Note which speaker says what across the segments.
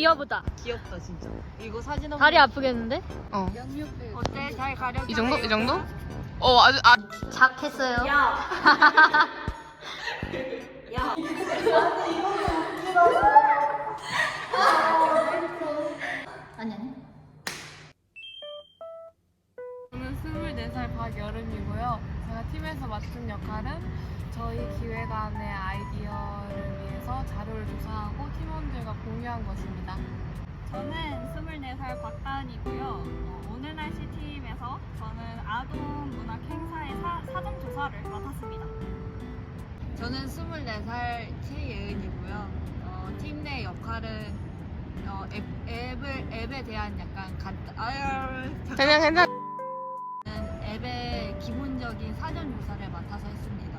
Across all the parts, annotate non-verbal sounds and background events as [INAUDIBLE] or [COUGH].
Speaker 1: 이어보자.
Speaker 2: 귀엽다 진짜. 이거 사진 한번.
Speaker 1: 다리 아프겠는데?
Speaker 3: 어.
Speaker 2: 어때? 잘 가려.
Speaker 3: 이 정도? 이 정도? 어, 아주, 아.
Speaker 1: 작했어요. [LAUGHS] 아니 아니.
Speaker 4: 저는 24살 박여름이고요. 제가 팀에서 맡은 역할은 저희 기획안의 아이디어를 위해서 자료를 조사하고 팀원들과 공유한 것입니다.
Speaker 5: 저는 24살 박다은이고요. 어, 오늘 날씨 팀에서 저는 아동 문학 행사의 사, 사전 조사를 맡았습니다.
Speaker 2: 저는 24살 최예은이고요. 어, 팀 내 역할은 어, 앱, 앱을 앱에 대한 약간 간단 아유
Speaker 3: 그냥 괜찮.
Speaker 2: 저는 앱의 기본적인 사전 조사를 맡아서 했습니다.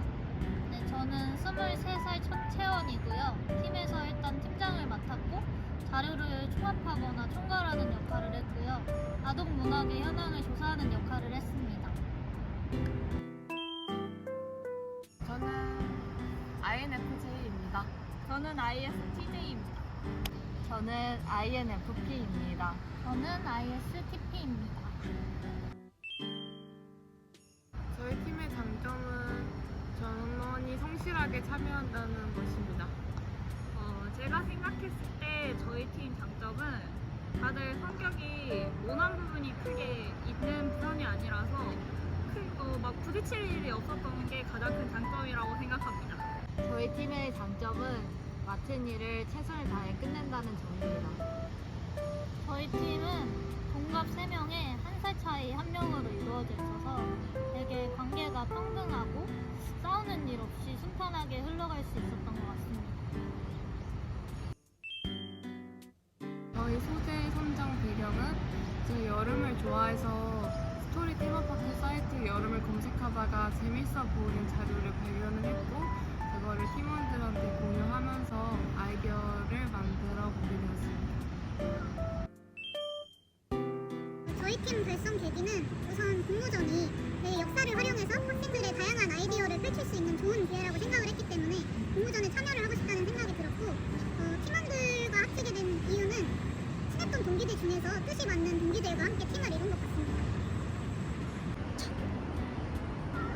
Speaker 1: 네, 저는 23살 첫 채원이고요. 팀에서 일단 팀장을 맡았고 자료를 총합하거나 총괄하는 역할을 했고요. 아동 문학의 현황을 조사하는 역할을 했습니다.
Speaker 4: 저는 INFJ입니다.
Speaker 5: 저는 ISTJ입니다.
Speaker 2: 저는 INFP입니다.
Speaker 1: 저는 ISTP입니다.
Speaker 4: 성실하게 참여한다는 것입니다.
Speaker 5: 어, 제가 생각했을 때 저희 팀 장점은 다들 성격이 모난 부분이 크게 있는 편이 아니라서 큰, 어, 막 부딪힐 일이 없었던 게 가장 큰 장점이라고 생각합니다.
Speaker 2: 저희 팀의 장점은 맡은 일을 최선을 다해 끝낸다는 점입니다.
Speaker 1: 저희 팀은 동갑 3명에 한 살 차이 한 명으로 이루어져 있어서 되게 관계가 평등하고 싸우는 일 없이 순탄하게 흘러갈 수 있었던 것 같습니다.
Speaker 4: 저희 소재 선정 배경은 제 여름을 좋아해서 스토리 테마파크 사이트 여름을 검색하다가 재밌어 보이는 자료를
Speaker 6: 저희 팀 발성 계기는 우선 공모전이 내 역사를 활용해서 학생들의 다양한 아이디어를 펼칠 수 있는 좋은 기회라고 생각을 했기 때문에 공모전에 참여를 하고 싶다는 생각이 들었고 어, 팀원들과 합치게 된 이유는 친했던 동기들 중에서 뜻이 맞는 동기들과 함께 팀을 이룬 것 같습니다.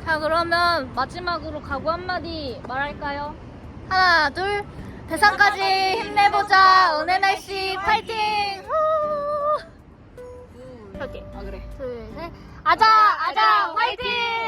Speaker 1: 자 그러면 마지막으로 각오 한마디 말할까요? 하나 둘 대상까지 힘내보자 은혜 날씨 파이팅! 후! 이렇게
Speaker 2: 아 그래.
Speaker 1: 둘 셋 아자 아자 화이팅!